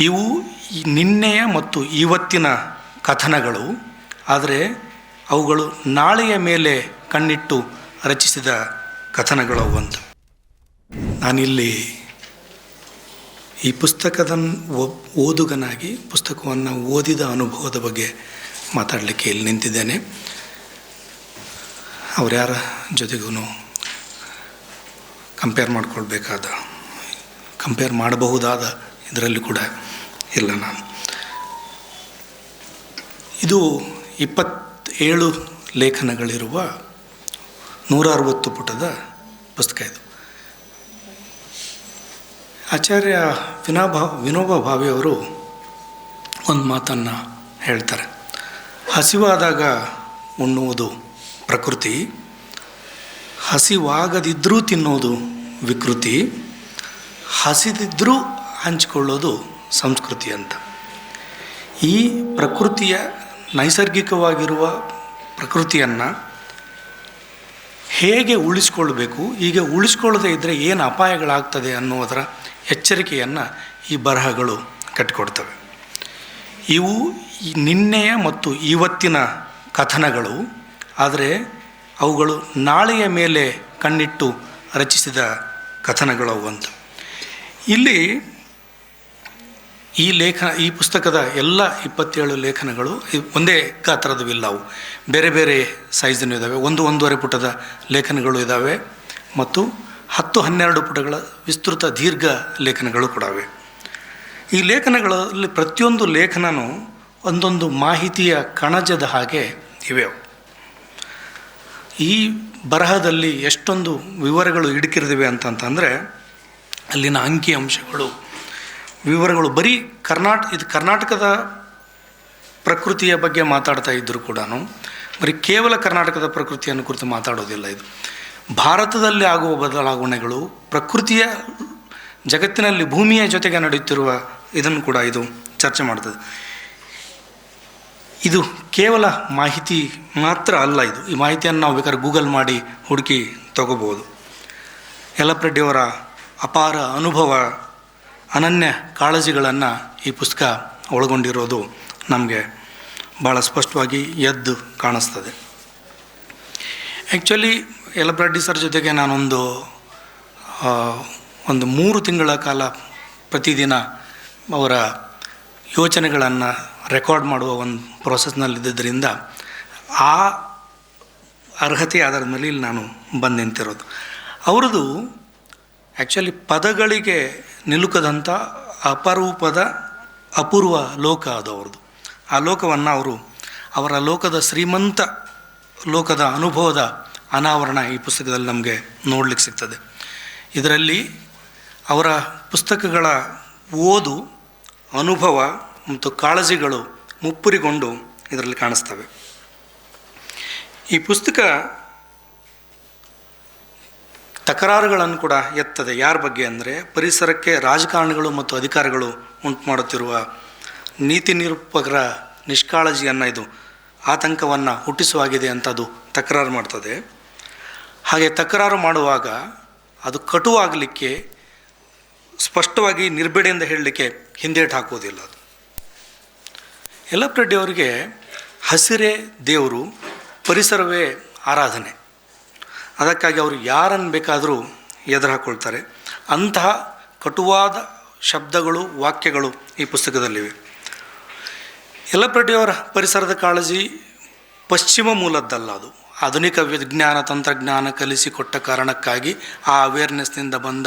ಇವು ನಿನ್ನೆಯ ಮತ್ತು ಇವತ್ತಿನ ಕಥನಗಳು. ಆದರೆ ಅವುಗಳು ನಾಳೆಯ ಮೇಲೆ ಕಣ್ಣಿಟ್ಟು ರಚಿಸಿದ ಕಥನಗಳು ಅಂತ ನಾನಿಲ್ಲಿ ಈ ಪುಸ್ತಕದ ಓದುಗನಾಗಿ ಪುಸ್ತಕವನ್ನು ಓದಿದ ಅನುಭವದ ಬಗ್ಗೆ ಮಾತಾಡಲಿಕ್ಕೆ ಇಲ್ಲಿ ನಿಂತಿದ್ದೇನೆ. ಅವ್ರ್ಯಾರ ಜೊತೆಗೂ ಕಂಪೇರ್ ಮಾಡಿಕೊಳ್ಬೇಕಾದ ಕಂಪೇರ್ ಮಾಡಬಹುದಾದ ಇದರಲ್ಲಿ ಕೂಡ ಇಲ್ಲ ನಾನು. ಇದು ಇಪ್ಪತ್ತೇಳು ಲೇಖನಗಳಿರುವ ನೂರ ಅರವತ್ತು ಪುಟದ ಪುಸ್ತಕ ಇದು. ಆಚಾರ್ಯ ವಿನೋಬಾ ವಿನೋಬಾ ಭಾವೆಯವರು ಒಂದು ಮಾತನ್ನು ಹೇಳ್ತಾರೆ. ಹಸಿವಾದಾಗ ಉಣ್ಣುವುದು ಪ್ರಕೃತಿ ಹಸಿವಾಗದಿದ್ದರೂ ತಿನ್ನೋದು ವಿಕೃತಿ ಹಸಿದಿದ್ದರೂ ಹಂಚಿಕೊಳ್ಳೋದು ಸಂಸ್ಕೃತಿ ಅಂತ. ಈ ಪ್ರಕೃತಿಯ ನೈಸರ್ಗಿಕವಾಗಿರುವ ಪ್ರಕೃತಿಯನ್ನು ಹೇಗೆ ಉಳಿಸ್ಕೊಳ್ಬೇಕು, ಹೀಗೆ ಉಳಿಸ್ಕೊಳ್ಳದೆ ಇದ್ದರೆ ಏನು ಅಪಾಯಗಳಾಗ್ತದೆ ಅನ್ನುವುದರ ಎಚ್ಚರಿಕೆಯನ್ನು ಈ ಬರಹಗಳು ಕಟ್ಟಿಕೊಡ್ತವೆ. ಇವು ನಿನ್ನೆಯ ಮತ್ತು ಇವತ್ತಿನ ಕಥನಗಳು, ಆದರೆ ಅವುಗಳು ನಾಳೆಯ ಮೇಲೆ ಕಣ್ಣಿಟ್ಟು ರಚಿಸಿದ ಕಥನಗಳವು ಅಂತ. ಇಲ್ಲಿ ಈ ಲೇಖನ, ಈ ಪುಸ್ತಕದ ಎಲ್ಲ ಇಪ್ಪತ್ತೇಳು ಲೇಖನಗಳು ಒಂದೇ ಗಾತ್ರದವಿಲ್ಲ ಅವು. ಬೇರೆ ಬೇರೆ ಸೈಜನ್ನು ಇದ್ದಾವೆ ಒಂದು ಒಂದೂವರೆ ಪುಟದ ಲೇಖನಗಳು ಇದ್ದಾವೆ ಮತ್ತು ಹತ್ತು ಹನ್ನೆರಡು ಪುಟಗಳ ವಿಸ್ತೃತ ದೀರ್ಘ ಲೇಖನಗಳು ಕೂಡ ಇವೆ ಈ ಲೇಖನಗಳಲ್ಲಿ ಪ್ರತಿಯೊಂದು ಲೇಖನವೂ ಒಂದೊಂದು ಮಾಹಿತಿಯ ಕಣಜದ ಹಾಗೆ ಇವೆ. ಈ ಬರಹದಲ್ಲಿ ಎಷ್ಟೊಂದು ವಿವರಗಳು ಇಡುಕಿರಿದಿವೆ ಅಂತಂತಂದರೆ, ಅಲ್ಲಿನ ಅಂಕಿ ಅಂಶಗಳು ವಿವರಗಳು. ಬರೀ ಕರ್ನಾಟ, ಇದು ಕರ್ನಾಟಕದ ಪ್ರಕೃತಿಯ ಬಗ್ಗೆ ಮಾತಾಡ್ತಾ ಇದ್ದರೂ ಕೂಡ ಬರೀ ಕೇವಲ ಕರ್ನಾಟಕದ ಪ್ರಕೃತಿಯನ್ನು ಕುರಿತು ಮಾತಾಡೋದಿಲ್ಲ ಇದು. ಭಾರತದಲ್ಲಿ ಆಗುವ ಬದಲಾವಣೆಗಳು, ಪ್ರಕೃತಿಯ ಜಗತ್ತಿನಲ್ಲಿ ಭೂಮಿಯ ಜೊತೆಗೆ ನಡೆಯುತ್ತಿರುವ ಇದನ್ನು ಕೂಡ ಇದು ಚರ್ಚೆ ಮಾಡ್ತದೆ. ಇದು ಕೇವಲ ಮಾಹಿತಿ ಮಾತ್ರ ಅಲ್ಲ ಇದು. ಈ ಮಾಹಿತಿಯನ್ನು ನಾವು ಬೇಕಾದ್ರೆ ಗೂಗಲ್ ಮಾಡಿ ಹುಡುಕಿ ತಗೋಬೋದು ಯಲಪ್ರೆಡ್ಡಿಯವರ ಅಪಾರ ಅನುಭವ ಅನನ್ಯ ಕಾಳಜಿಗಳನ್ನು ಈ ಪುಸ್ತಕ ಒಳಗೊಂಡಿರೋದು ನಮಗೆ ಭಾಳ ಸ್ಪಷ್ಟವಾಗಿ ಎದ್ದು ಕಾಣಿಸ್ತದೆ. ಆ್ಯಕ್ಚುಲಿ ಯಲ್ಲಪ್ರೆಡ್ಡಿ ಸರ್ ಜೊತೆಗೆ ನಾನೊಂದು ಒಂದು ಮೂರು ತಿಂಗಳ ಕಾಲ ಪ್ರತಿದಿನ ಅವರ ಯೋಚನೆಗಳನ್ನು ರೆಕಾರ್ಡ್ ಮಾಡುವ ಒಂದು ಪ್ರೋಸೆಸ್ನಲ್ಲಿದ್ದರಿಂದ ಆ ಅರ್ಹತೆ ಆಧಾರದ ಮೇಲೆ ಇಲ್ಲಿ ನಾನು ಬಂದು ನಿಂತಿರೋದು. ಅವ್ರದ್ದು ಆ್ಯಕ್ಚುಲಿ ಪದಗಳಿಗೆ ನಿಲುಕದಂಥ ಅಪರೂಪದ ಅಪೂರ್ವ ಲೋಕ ಅದು ಅವ್ರದ್ದು. ಆ ಲೋಕವನ್ನು ಅವರು ಅವರ ಲೋಕದ ಶ್ರೀಮಂತ ಲೋಕದ ಅನುಭವದ ಅನಾವರಣ ಈ ಪುಸ್ತಕದಲ್ಲಿ ನಮಗೆ ನೋಡಲಿಕ್ಕೆ ಸಿಗ್ತದೆ. ಇದರಲ್ಲಿ ಅವರ ಪುಸ್ತಕಗಳ ಓದು, ಅನುಭವ ಮತ್ತು ಕಾಳಜಿಗಳು ಮುಪ್ಪುರಿಗೊಂಡು ಇದರಲ್ಲಿ ಕಾಣಿಸ್ತವೆ. ಈ ಪುಸ್ತಕ ತಕರಾರುಗಳನ್ನು ಕೂಡ ಎತ್ತದೆ. ಯಾರ ಬಗ್ಗೆ ಅಂದರೆ ಪರಿಸರಕ್ಕೆ ರಾಜಕಾರಣಿಗಳು ಮತ್ತು ಅಧಿಕಾರಿಗಳು ಉಂಟು ಮಾಡುತ್ತಿರುವ ನೀತಿ ನಿರೂಪಕರ ನಿಷ್ಕಾಳಜಿಯನ್ನು ಇದು, ಆತಂಕವನ್ನು ಹುಟ್ಟಿಸುವಾಗಿದೆ ಅಂತ ಅದು ತಕರಾರು ಮಾಡ್ತದೆ. ಹಾಗೆ ತಕರಾರು ಮಾಡುವಾಗ ಅದು ಕಟುವಾಗಲಿಕ್ಕೆ ಸ್ಪಷ್ಟವಾಗಿ ನಿರ್ಬಿಡೆಯಿಂದ ಹೇಳಲಿಕ್ಕೆ ಹಿಂದೇಟು ಹಾಕುವುದಿಲ್ಲ ಅದು. ಯಲ್ಲಪ್ಪ ಅವರಿಗೆ ಹಸಿರೇ ದೇವರು, ಪರಿಸರವೇ ಆರಾಧನೆ. ಅದಕ್ಕಾಗಿ ಅವರು ಯಾರನ್ನು ಬೇಕಾದರೂ ಎದುರು ಹಾಕ್ಕೊಳ್ತಾರೆ ಅಂತಹ ಕಟುವಾದ ಶಬ್ದಗಳು, ವಾಕ್ಯಗಳು ಈ ಪುಸ್ತಕದಲ್ಲಿವೆ. ಯಲ್ಲಪ್ಪ ರೆಡ್ಡಿಯವರ ಪರಿಸರದ ಕಾಳಜಿ ಪಶ್ಚಿಮ ಮೂಲದ್ದಲ್ಲ ಅದು. ಆಧುನಿಕ ವಿಜ್ಞಾನ, ತಂತ್ರಜ್ಞಾನ ಕಲಿಸಿಕೊಟ್ಟ ಕಾರಣಕ್ಕಾಗಿ ಆ ಅವೇರ್ನೆಸ್ನಿಂದ ಬಂದ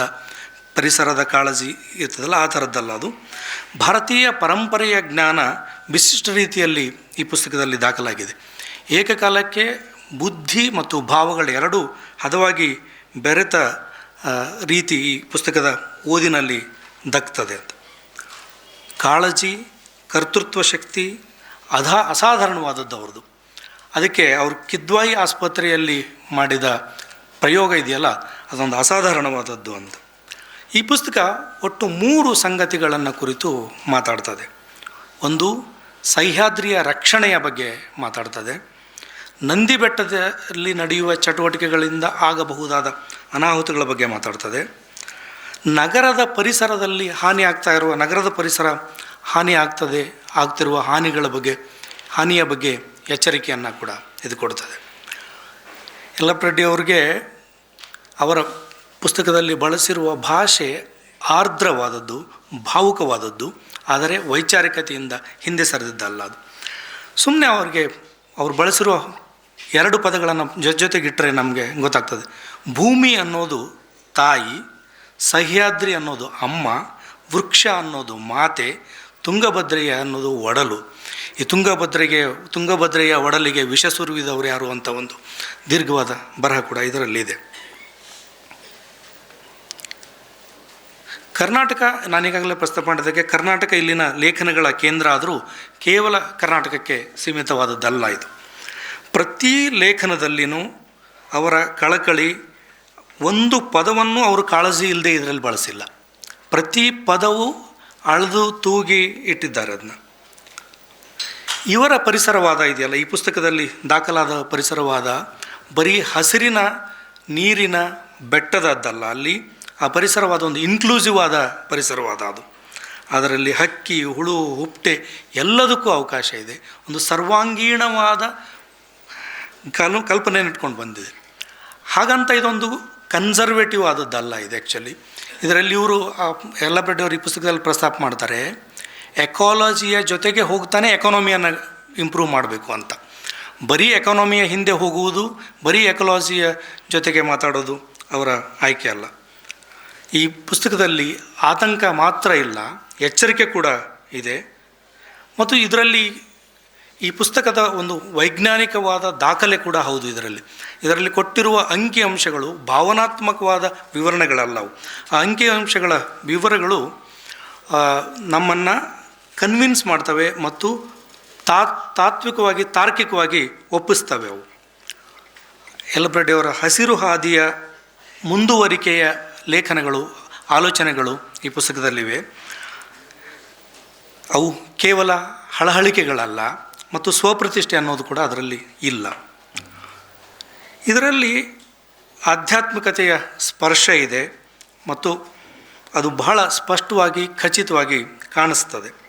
ಪರಿಸರದ ಕಾಳಜಿ ಇರ್ತದಲ್ಲ, ಆ ಥರದ್ದಲ್ಲ ಅದು. ಭಾರತೀಯ ಪರಂಪರೆಯ ಜ್ಞಾನ ವಿಶಿಷ್ಟ ರೀತಿಯಲ್ಲಿ ಈ ಪುಸ್ತಕದಲ್ಲಿ ದಾಖಲಾಗಿದೆ. ಏಕಕಾಲಕ್ಕೆ ಬುದ್ಧಿ ಮತ್ತು ಭಾವಗಳೆರಡೂ ಹದವಾಗಿ ಬೆರೆತ ರೀತಿ ಈ ಪುಸ್ತಕದ ಓದಿನಲ್ಲಿ ದಕ್ತದೆ ಅಂತ. ಕಾಳಜಿ, ಕರ್ತೃತ್ವ ಶಕ್ತಿ, ಅಧಾ ಅಸಾಧಾರಣವಾದದ್ದು ಅವ್ರದ್ದು. ಅದಕ್ಕೆ ಅವರು ಕಿದ್ವಾಯಿ ಆಸ್ಪತ್ರೆಯಲ್ಲಿ ಮಾಡಿದ ಪ್ರಯೋಗ ಇದೆಯಲ್ಲ, ಅದೊಂದು ಅಸಾಧಾರಣವಾದದ್ದು ಅಂತ. ಈ ಪುಸ್ತಕ ಒಟ್ಟು ಮೂರು ಸಂಗತಿಗಳನ್ನು ಕುರಿತು ಮಾತಾಡ್ತದೆ. ಒಂದು, ಸಹ್ಯಾದ್ರಿಯ ರಕ್ಷಣೆಯ ಬಗ್ಗೆ ಮಾತಾಡ್ತದೆ. ನಂದಿ ಬೆಟ್ಟದಲ್ಲಿ ನಡೆಯುವ ಚಟುವಟಿಕೆಗಳಿಂದ ಆಗಬಹುದಾದ ಅನಾಹುತಗಳ ಬಗ್ಗೆ ಮಾತಾಡ್ತದೆ. ನಗರದ ಪರಿಸರದಲ್ಲಿ ಹಾನಿ ಆಗ್ತಾ ಇರುವ, ನಗರದ ಪರಿಸರ ಹಾನಿ ಆಗ್ತದೆ, ಆಗ್ತಿರುವ ಹಾನಿಗಳ ಬಗ್ಗೆ, ಹಾನಿಯ ಬಗ್ಗೆ ಎಚ್ಚರಿಕೆಯನ್ನು ಕೂಡ ಇದು ಕೊಡ್ತದೆ. ಯಲ್ಲಪ್ಪ ಅವರಿಗೆ ಅವ್ರಿಗೆ ಅವರ ಪುಸ್ತಕದಲ್ಲಿ ಬಳಸಿರುವ ಭಾಷೆ ಆರ್ದ್ರವಾದದ್ದು, ಭಾವುಕವಾದದ್ದು, ಆದರೆ ವೈಚಾರಿಕತೆಯಿಂದ ಹಿಂದೆ ಸರಿದಿದ್ದಲ್ಲ ಅದು. ಸುಮ್ಮನೆ ಅವ್ರಿಗೆ, ಅವ್ರು ಬಳಸಿರುವ ಎರಡು ಪದಗಳನ್ನು ಜೊತೆ ಜೊತೆಗಿಟ್ಟರೆ ನಮಗೆ ಗೊತ್ತಾಗ್ತದೆ. ಭೂಮಿ ಅನ್ನೋದು ತಾಯಿ, ಸಹ್ಯಾದ್ರಿ ಅನ್ನೋದು ಅಮ್ಮ, ವೃಕ್ಷ ಅನ್ನೋದು ಮಾತೆ, ತುಂಗಭದ್ರೆಯ ಅನ್ನೋದು ಒಡಲು. ಈ ತುಂಗಭದ್ರೆಗೆ, ತುಂಗಭದ್ರೆಯ ಒಡಲಿಗೆ ವಿಷ ಸುರುವಿದವರು ಯಾರು ಅಂತ ಒಂದು ದೀರ್ಘವಾದ ಬರಹ ಕೂಡ ಇದರಲ್ಲಿದೆ ಕರ್ನಾಟಕ, ನಾನೀಗಾಗಲೇ ಪ್ರಸ್ತಾಪ ಮಾಡಿದಾಗೆ ಕರ್ನಾಟಕ ಇಲ್ಲಿನ ಲೇಖನಗಳ ಕೇಂದ್ರ ಆದರೂ ಕೇವಲ ಕರ್ನಾಟಕಕ್ಕೆ ಸೀಮಿತವಾದದ್ದಲ್ಲ ಇದು. ಪ್ರತಿ ಲೇಖನದಲ್ಲಿನೂ ಅವರ ಕಳಕಳಿ ಒಂದು ಪದವನ್ನು ಅವರು ಕಾಳಜಿ ಇಲ್ಲದೆ ಇದರಲ್ಲಿ ಬಳಸಿಲ್ಲ. ಪ್ರತಿ ಪದವು ಅಳೆದು ತೂಗಿ ಇಟ್ಟಿದ್ದಾರೆ ಅದನ್ನ. ಇವರ ಪರಿಸರವಾದ ಇದೆಯಲ್ಲ, ಈ ಪುಸ್ತಕದಲ್ಲಿ ದಾಖಲಾದ ಪರಿಸರವಾದ ಬರೀ ಹಸಿರಿನ ನೀರಿನ ಬೆಟ್ಟದದ್ದಲ್ಲ, ಅಲ್ಲಿ ಆ ಪರಿಸರವಾದ ಒಂದು ಇನ್ಕ್ಲೂಸಿವ್ ಆದ ಪರಿಸರವಾದ ಅದು. ಅದರಲ್ಲಿ ಹಕ್ಕಿ, ಹುಳು, ಹುಪ್ಟೆ ಎಲ್ಲದಕ್ಕೂ ಅವಕಾಶ ಇದೆ. ಒಂದು ಸರ್ವಾಂಗೀಣವಾದ ಕಲ್ ಕಲ್ಪನೆಯನ್ನು ಇಟ್ಕೊಂಡು ಬಂದಿದೆ. ಹಾಗಂತ ಇದೊಂದು ಕನ್ಸರ್ವೇಟಿವ್ ಆದದ್ದಲ್ಲ ಇದು ಆ್ಯಕ್ಚುಲಿ ಇದರಲ್ಲಿ ಇವರು ಎಲ್ಲ ಈ ಪುಸ್ತಕದಲ್ಲಿ ಪ್ರಸ್ತಾಪ ಮಾಡ್ತಾರೆ ಎಕಾಲಜಿಯ ಜೊತೆಗೆ ಹೋಗ್ತಾನೆ ಎಕಾನಮಿಯನ್ನು ಇಂಪ್ರೂವ್ ಮಾಡಬೇಕು ಅಂತ. ಬರೀ ಎಕಾನಮಿಯ ಹಿಂದೆ ಹೋಗುವುದು, ಬರೀ ಎಕಾಲಜಿಯ ಜೊತೆಗೆ ಮಾತಾಡೋದು ಅವರ ಆಯ್ಕೆ ಅಲ್ಲ. ಈ ಪುಸ್ತಕದಲ್ಲಿ ಆತಂಕ ಮಾತ್ರ ಇಲ್ಲ, ಎಚ್ಚರಿಕೆ ಕೂಡ ಇದೆ. ಮತ್ತು ಇದರಲ್ಲಿ ಈ ಪುಸ್ತಕದ ಒಂದು ವೈಜ್ಞಾನಿಕವಾದ ದಾಖಲೆ ಕೂಡ ಹೌದು ಇದರಲ್ಲಿ. ಇದರಲ್ಲಿ ಕೊಟ್ಟಿರುವ ಅಂಕಿ ಅಂಶಗಳು ಭಾವನಾತ್ಮಕವಾದ ವಿವರಣೆಗಳಲ್ಲವು. ಆ ಅಂಕಿ ಅಂಶಗಳ ವಿವರಗಳು ನಮ್ಮನ್ನು ಕನ್ವಿನ್ಸ್ ಮಾಡ್ತವೆ ಮತ್ತು ತಾ, ತಾತ್ವಿಕವಾಗಿ, ತಾರ್ಕಿಕವಾಗಿ ಒಪ್ಪಿಸ್ತವೆ ಅವು. ಅವರ ಹಸಿರು ಹಾದಿಯ ಮುಂದುವರಿಕೆಯ ಲೇಖನಗಳು, ಆಲೋಚನೆಗಳು ಈ ಪುಸ್ತಕದಲ್ಲಿವೆ. ಅವು ಕೇವಲ ಹಳಹಳಿಕೆಗಳಲ್ಲ. ಮತ್ತು ಸ್ವಪ್ರತಿಷ್ಠೆ ಅನ್ನೋದು ಕೂಡ ಅದರಲ್ಲಿ ಇಲ್ಲ. ಇದರಲ್ಲಿ ಆಧ್ಯಾತ್ಮಿಕತೆಯ ಸ್ಪರ್ಶ ಇದೆ ಮತ್ತು ಅದು ಬಹಳ ಸ್ಪಷ್ಟವಾಗಿ, ಖಚಿತವಾಗಿ ಕಾಣಿಸ್ತದೆ.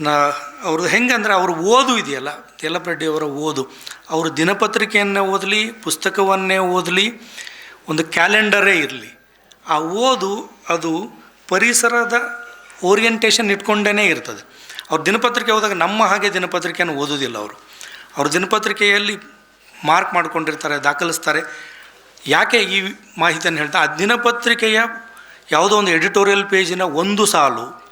ನಾ, ಅವ್ರದ್ದು ಹೆಂಗಂದ್ರೆ ಅವರು ಓದು ಇದೆಯಲ್ಲ ಯಲ್ಲಪ್ಪ ಅವರ ಓದು. ಅವರು ದಿನಪತ್ರಿಕೆಯನ್ನೇ ಓದಲಿ, ಪುಸ್ತಕವನ್ನೇ ಓದಲಿ, ಒಂದು ಕ್ಯಾಲೆಂಡರೇ ಇರಲಿ. ಆ ಓದು ಅದು ಪರಿಸರದ ಓರಿಯೆಂಟೇಷನ್ ಇಟ್ಕೊಂಡೇ ಇರ್ತದೆ. ಅವ್ರ ದಿನಪತ್ರಿಕೆ ಹೋದಾಗ ನಮ್ಮ ಹಾಗೆ ದಿನಪತ್ರಿಕೆಯನ್ನು ಓದೋದಿಲ್ಲ ಅವರು. ಅವ್ರ ದಿನಪತ್ರಿಕೆಯಲ್ಲಿ ಮಾರ್ಕ್ ಮಾಡ್ಕೊಂಡಿರ್ತಾರೆ, ದಾಖಲಿಸ್ತಾರೆ. ಯಾಕೆ ಈ ಮಾಹಿತಿಯನ್ನು ಹೇಳ್ತಾ, ಆ ದಿನಪತ್ರಿಕೆಯ ಯಾವುದೋ ಒಂದು ಎಡಿಟೋರಿಯಲ್ ಪೇಜಿನ ಒಂದು ಸಾಲು,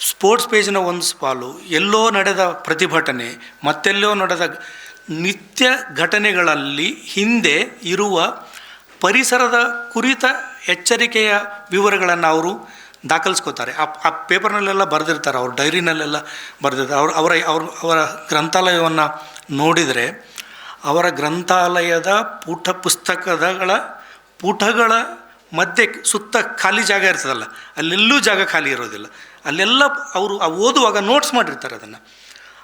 ಸ್ಪೋರ್ಟ್ಸ್ ಪೇಜಿನ ಒಂದು ಸಾಲು, ಎಲ್ಲೋ ನಡೆದ ಪ್ರತಿಭಟನೆ, ಮತ್ತೆಲ್ಲೋ ನಡೆದ ನಿತ್ಯ ಘಟನೆಗಳಲ್ಲಿ ಹಿಂದೆ ಇರುವ ಪರಿಸರದ ಕುರಿತ ಎಚ್ಚರಿಕೆಯ ವಿವರಗಳನ್ನು ಅವರು ದಾಖಲಿಸ್ಕೋತಾರೆ. ಆ ಆ ಪೇಪರ್ನಲ್ಲೆಲ್ಲ ಬರೆದಿರ್ತಾರೆ, ಅವ್ರ ಡೈರಿನಲ್ಲೆಲ್ಲ ಬರೆದಿರ್ತಾರೆ. ಅವ್ರ ಅವರ ಅವ್ರ ಅವರ ಗ್ರಂಥಾಲಯವನ್ನು ನೋಡಿದರೆ ಅವರ ಗ್ರಂಥಾಲಯದ ಪುಟ ಪುಸ್ತಕದಗಳ ಪುಟಗಳ ಮಧ್ಯೆ ಸುತ್ತ ಖಾಲಿ ಜಾಗ ಇರ್ತದಲ್ಲ, ಅಲ್ಲೆಲ್ಲೂ ಜಾಗ ಖಾಲಿ ಇರೋದಿಲ್ಲ. ಅಲ್ಲೆಲ್ಲ ಅವರು ಆ ಓದುವಾಗ ನೋಟ್ಸ್ ಮಾಡಿರ್ತಾರೆ ಅದನ್ನು.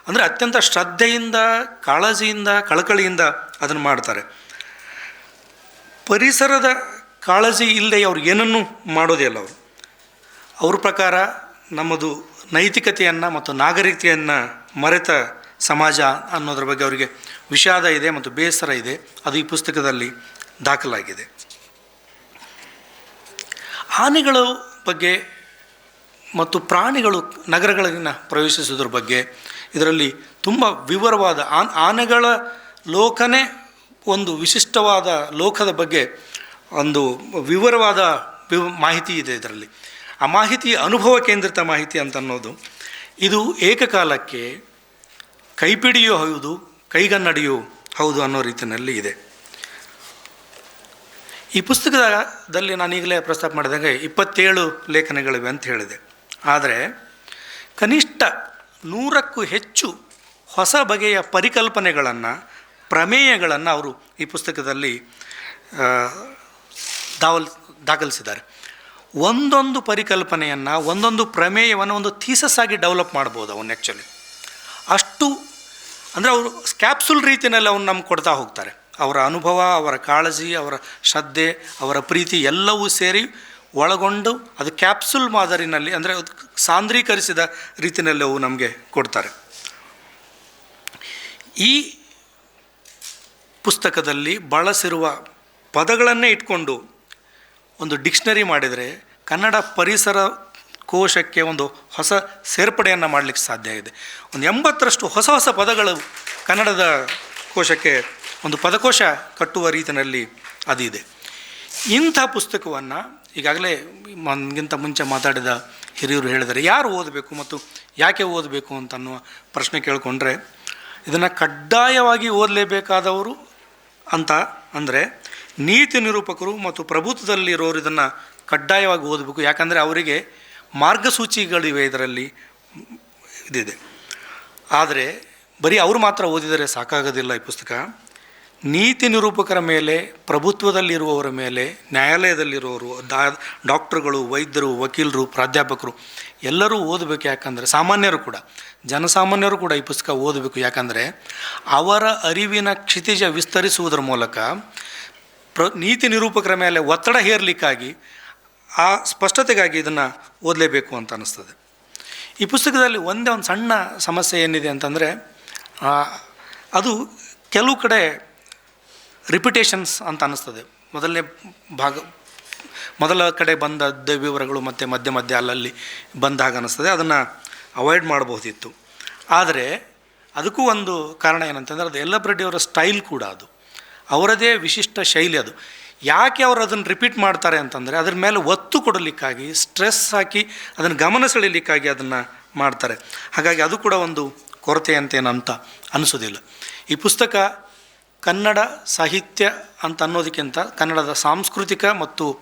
ಅಂದರೆ ಅತ್ಯಂತ ಶ್ರದ್ಧೆಯಿಂದ, ಕಾಳಜಿಯಿಂದ, ಕಳಕಳಿಯಿಂದ ಅದನ್ನು ಮಾಡ್ತಾರೆ. ಪರಿಸರದ ಕಾಳಜಿ ಇಲ್ಲದೆ ಅವ್ರು ಏನನ್ನೂ ಮಾಡೋದೇ ಅಲ್ಲ ಅವರು. ಅವ್ರ ಪ್ರಕಾರ ನಮ್ಮದು ನೈತಿಕತೆಯನ್ನು ಮತ್ತು ನಾಗರಿಕತೆಯನ್ನು ಮರೆತ ಸಮಾಜ ಅನ್ನೋದ್ರ ಬಗ್ಗೆ ಅವರಿಗೆ ವಿಷಾದ ಇದೆ ಮತ್ತು ಬೇಸರ ಇದೆ. ಅದು ಈ ಪುಸ್ತಕದಲ್ಲಿ ದಾಖಲಾಗಿದೆ. ಆನೆಗಳ ಬಗ್ಗೆ ಮತ್ತು ಪ್ರಾಣಿಗಳು ನಗರಗಳನ್ನ ಪ್ರವೇಶಿಸೋದ್ರ ಬಗ್ಗೆ ಇದರಲ್ಲಿ ತುಂಬ ವಿವರವಾದ ಆನ್, ಆನೆಗಳ ಲೋಕನೇ ಒಂದು ವಿಶಿಷ್ಟವಾದ ಲೋಕದ ಬಗ್ಗೆ ಒಂದು ವಿವರವಾದ ವಿವ, ಮಾಹಿತಿ ಇದೆ ಇದರಲ್ಲಿ. ಆ ಮಾಹಿತಿ ಅನುಭವ ಕೇಂದ್ರಿತ ಮಾಹಿತಿ ಅಂತ ಅನ್ನೋದು ಇದು ಏಕಕಾಲಕ್ಕೆ ಕೈಪಿಡಿಯೂ ಹೌದು, ಕೈಗನ್ನಡಿಯೂ ಹೌದು ಅನ್ನೋ ರೀತಿಯಲ್ಲಿ ಇದೆ. ಈ ಪುಸ್ತಕದಲ್ಲಿ ನಾನು ಈಗಲೇ ಪ್ರಸ್ತಾಪ ಮಾಡಿದಾಗ ಇಪ್ಪತ್ತೇಳು ಲೇಖನಗಳಿವೆ ಅಂತ ಹೇಳಿದೆ. ಆದರೆ ಕನಿಷ್ಠ ನೂರಕ್ಕೂ ಹೆಚ್ಚು ಹೊಸ ಬಗೆಯ ಪರಿಕಲ್ಪನೆಗಳನ್ನು, ಪ್ರಮೇಯಗಳನ್ನು ಅವರು ಈ ಪುಸ್ತಕದಲ್ಲಿ ದಾವಲ್, ದಾಖಲಿಸಿದ್ದಾರೆ. ಒಂದೊಂದು ಪರಿಕಲ್ಪನೆಯನ್ನು, ಒಂದೊಂದು ಪ್ರಮೇಯವನ್ನು ಒಂದು ಥೀಸಸ್ ಆಗಿ ಡೆವಲಪ್ ಮಾಡ್ಬೋದು ಅವನು ಆ್ಯಕ್ಚುಲಿ ಅಷ್ಟು, ಅಂದರೆ ಅವರು ಕ್ಯಾಪ್ಸುಲ್ ರೀತಿಯಲ್ಲಿ ಅವನು ನಮ್ಗೆ ಕೊಡ್ತಾ ಹೋಗ್ತಾರೆ. ಅವರ ಅನುಭವ, ಅವರ ಕಾಳಜಿ, ಅವರ ಶ್ರದ್ಧೆ, ಅವರ ಪ್ರೀತಿ ಎಲ್ಲವೂ ಸೇರಿ ಒಳಗೊಂಡು ಅದು ಕ್ಯಾಪ್ಸುಲ್ ಮಾದರಿನಲ್ಲಿ, ಅಂದರೆ ಅದು ಸಾಂದ್ರೀಕರಿಸಿದ ರೀತಿಯಲ್ಲಿ ಅವು ನಮಗೆ ಕೊಡ್ತಾರೆ. ಈ ಪುಸ್ತಕದಲ್ಲಿ ಬಳಸಿರುವ ಪದಗಳನ್ನೇ ಇಟ್ಕೊಂಡು ಒಂದು ಡಿಕ್ಷನರಿ ಮಾಡಿದರೆ ಕನ್ನಡ ಪರಿಸರ ಕೋಶಕ್ಕೆ ಒಂದು ಹೊಸ ಸೇರ್ಪಡೆಯನ್ನು ಮಾಡಲಿಕ್ಕೆ ಸಾಧ್ಯ ಆಗಿದೆ ಒಂದು ಎಂಬತ್ತರಷ್ಟು ಹೊಸ ಹೊಸ ಪದಗಳು ಕನ್ನಡದ ಕೋಶಕ್ಕೆ ಒಂದು ಪದಕೋಶ ಕಟ್ಟುವ ರೀತಿಯಲ್ಲಿ ಅದಿದೆ ಇಂಥ ಪುಸ್ತಕವನ್ನು ಈಗಾಗಲೇ ನನಗಿಂತ ಮುಂಚೆ ಮಾತಾಡಿದ ಹಿರಿಯರು ಹೇಳಿದರೆ ಯಾರು ಓದಬೇಕು ಮತ್ತು ಯಾಕೆ ಓದಬೇಕು ಅಂತ ಅನ್ನುವ ಪ್ರಶ್ನೆ ಕೇಳಿಕೊಂಡ್ರೆ, ಇದನ್ನು ಕಡ್ಡಾಯವಾಗಿ ಓದಲೇಬೇಕಾದವರು ಅಂತ ಅಂದರೆ ನೀತಿ ನಿರೂಪಕರು ಮತ್ತು ಪ್ರಭುತ್ವದಲ್ಲಿರೋರು ಇದನ್ನು ಕಡ್ಡಾಯವಾಗಿ ಓದಬೇಕು. ಯಾಕಂದರೆ ಅವರಿಗೆ ಮಾರ್ಗಸೂಚಿಗಳಿವೆ ಇದರಲ್ಲಿ. ಇದಿದೆ. ಆದರೆ ಬರೀ ಅವರು ಮಾತ್ರ ಓದಿದರೆ ಸಾಕಾಗೋದಿಲ್ಲ ಈ ಪುಸ್ತಕ. ನೀತಿ ನಿರೂಪಕರ ಮೇಲೆ, ಪ್ರಭುತ್ವದಲ್ಲಿರುವವರ ಮೇಲೆ ನ್ಯಾಯಾಲಯದಲ್ಲಿರುವವರು ಡಾ ಡಾಕ್ಟ್ರುಗಳು, ವೈದ್ಯರು, ವಕೀಲರು, ಪ್ರಾಧ್ಯಾಪಕರು ಎಲ್ಲರೂ ಓದಬೇಕು. ಯಾಕಂದರೆ ಸಾಮಾನ್ಯರು ಕೂಡ, ಜನಸಾಮಾನ್ಯರು ಕೂಡ ಈ ಪುಸ್ತಕ ಓದಬೇಕು. ಯಾಕಂದರೆ ಅವರ ಅರಿವಿನ ಕ್ಷಿತಿಜ ವಿಸ್ತರಿಸುವುದರ ಮೂಲಕ ಪ್ರ, ನೀತಿ ನಿರೂಪಕರ ಮೇಲೆ ಒತ್ತಡ ಹೇರಲಿಕ್ಕಾಗಿ ಆ ಸ್ಪಷ್ಟತೆಗಾಗಿ ಇದನ್ನು ಓದಲೇಬೇಕು ಅಂತ ಅನ್ನಿಸ್ತದೆ ಈ ಪುಸ್ತಕದಲ್ಲಿ ಒಂದೇ ಒಂದು ಸಣ್ಣ ಸಮಸ್ಯೆ ಏನಿದೆ ಅಂತಂದರೆ ಅದು ಕೆಲವು ಕಡೆ ರಿಪಿಟೇಷನ್ಸ್ ಅಂತ ಅನ್ನಿಸ್ತದೆ ಮೊದಲನೇ ಭಾಗ, ಮೊದಲ ಕಡೆ ಬಂದದ್ದ ವಿವರಗಳು ಮತ್ತು ಮಧ್ಯ ಮಧ್ಯ ಅಲ್ಲಲ್ಲಿ ಬಂದಾಗ ಅನ್ನಿಸ್ತದೆ ಅದನ್ನು ಅವಾಯ್ಡ್ ಮಾಡಬಹುದಿತ್ತು. ಆದರೆ, ಅದಕ್ಕೂ ಒಂದು ಕಾರಣ ಏನಂತಂದರೆ, ಅದು ಯಲ್ಲಬ್ರೆಡ್ಡಿಯವರ ಸ್ಟೈಲ್ ಕೂಡ ಅದು. ಅವರದೇ ವಿಶಿಷ್ಟ ಶೈಲಿ ಅದು. ಯಾಕೆ ಅವರು ಅದನ್ನು ರಿಪೀಟ್ ಮಾಡ್ತಾರೆ ಅಂತಂದರೆ ಅದ್ರ ಮೇಲೆ ಒತ್ತು ಕೊಡಲಿಕ್ಕಾಗಿ ಸ್ಟ್ರೆಸ್ ಹಾಕಿ ಅದನ್ನು ಗಮನ ಸೆಳೀಲಿಕ್ಕಾಗಿ ಅದನ್ನು ಮಾಡ್ತಾರೆ. ಹಾಗಾಗಿ ಅದು ಕೂಡ ಒಂದು ಕೊರತೆ ಅಂತೇನಂತ ಅನಿಸೋದಿಲ್ಲ. ಈ ಪುಸ್ತಕ ಕನ್ನಡ ಸಾಹಿತ್ಯ ಅಂತ ಅನ್ನೋದಕ್ಕಿಂತ ಕನ್ನಡದ ಸಾಂಸ್ಕೃತಿಕ ಮತ್ತು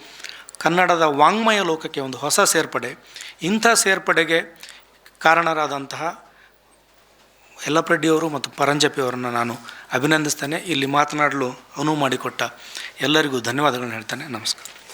ಕನ್ನಡದ ವಾಂಗ್ಮಯ ಲೋಕಕ್ಕೆ ಒಂದು ಹೊಸ ಸೇರ್ಪಡೆ, ಇಂಥ ಸೇರ್ಪಡೆಗೆ ಕಾರಣರಾದಂತಹ ಯಲ್ಲಪ್ರೆಡ್ಡಿಯವರು ಮತ್ತು ಪರಂಜಪಿಯವರನ್ನು ನಾನು ಅಭಿನಂದಿಸ್ತೇನೆ. ಇಲ್ಲಿ ಮಾತನಾಡಲು ಅನುವು ಮಾಡಿಕೊಟ್ಟ ಎಲ್ಲರಿಗೂ ಧನ್ಯವಾದಗಳನ್ನು ಹೇಳ್ತೇನೆ. ನಮಸ್ಕಾರ.